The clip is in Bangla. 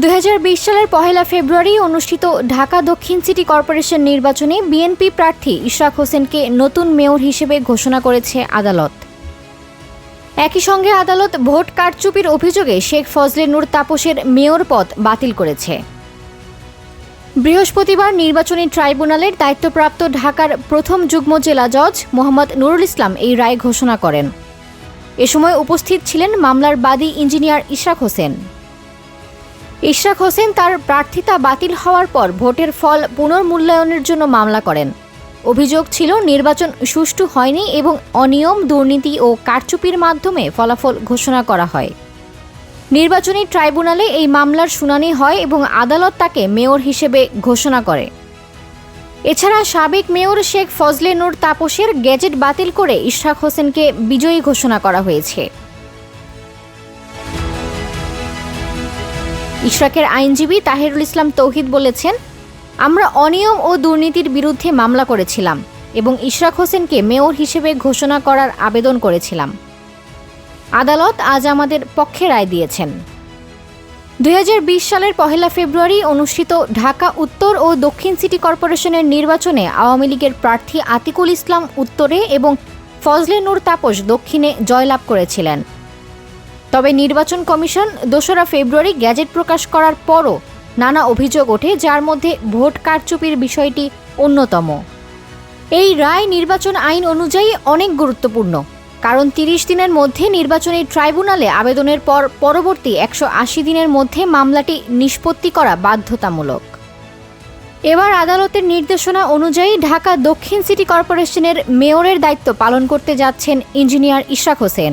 দু হাজার বিশ সালের পহেলা ফেব্রুয়ারি অনুষ্ঠিত ঢাকা দক্ষিণ সিটি কর্পোরেশন নির্বাচনে বিএনপি প্রার্থী ইশরাক হোসেনকে নতুন মেয়র হিসেবে ঘোষণা করেছে আদালত। একই সঙ্গে আদালত ভোট কারচুপির অভিযোগে শেখ ফজলে নূর তাপসের মেয়র পদ বাতিল করেছে। বৃহস্পতিবার নির্বাচনী ট্রাইব্যুনালের দায়িত্বপ্রাপ্ত ঢাকার প্রথম যুগ্ম জেলা জজ মোহাম্মদ নুরুল ইসলাম এই রায় ঘোষণা করেন। এ সময় উপস্থিত ছিলেন মামলার বাদী ইঞ্জিনিয়ার ইশরাক হোসেন। ইশরাক হোসেন তার প্রার্থিতা বাতিল হওয়ার পর ভোটের ফল পুনর্মূল্যায়নের জন্য মামলা করেন। অভিযোগ ছিল, নির্বাচন সুষ্ঠু হয়নি এবং অনিয়ম, দুর্নীতি ও কারচুপির মাধ্যমে ফলাফল ঘোষণা করা হয়। নির্বাচনী ট্রাইব্যুনালে এই মামলার শুনানি হয় এবং আদালত তাকে মেয়র হিসেবে ঘোষণা করে। এছাড়া সাবেক মেয়র শেখ ফজলে নূর তাপসের গেজেট বাতিল করে ইশরাক হোসেনকে বিজয়ী ঘোষণা করা হয়েছে। ইশরাকের আইনজীবী তাহিরুল ইসলাম তৌহিদ বলেছেন, আমরা অনিয়ম ও দুর্নীতির বিরুদ্ধে মামলা করেছিলাম এবং ইশরাক হোসেনকে মেয়র হিসেবে ঘোষণা করার আবেদন করেছিলাম। আদালত আজ আমাদের পক্ষে রায় দিয়েছেন। দুই হাজার বিশ সালের পহেলা ফেব্রুয়ারি অনুষ্ঠিত ঢাকা উত্তর ও দক্ষিণ সিটি কর্পোরেশনের নির্বাচনে আওয়ামী লীগের প্রার্থী আতিকুল ইসলাম উত্তরে এবং ফজলে নূর তাপস দক্ষিণে জয়লাভ করেছিলেন। তবে নির্বাচন কমিশন দোসরা ফেব্রুয়ারি গ্যাজেট প্রকাশ করার পরও নানা অভিযোগ ওঠে, যার মধ্যে ভোট কারচুপির বিষয়টি অন্যতম। এই রায় নির্বাচন আইন অনুযায়ী অনেক গুরুত্বপূর্ণ, কারণ তিরিশ দিনের মধ্যে নির্বাচনী ট্রাইব্যুনালে আবেদনের পর পরবর্তী একশো আশি দিনের মধ্যে মামলাটি নিষ্পত্তি করা বাধ্যতামূলক। এবার আদালতের নির্দেশনা অনুযায়ী ঢাকা দক্ষিণ সিটি কর্পোরেশনের মেয়রের দায়িত্ব পালন করতে যাচ্ছেন engineer Ishraq Hossain.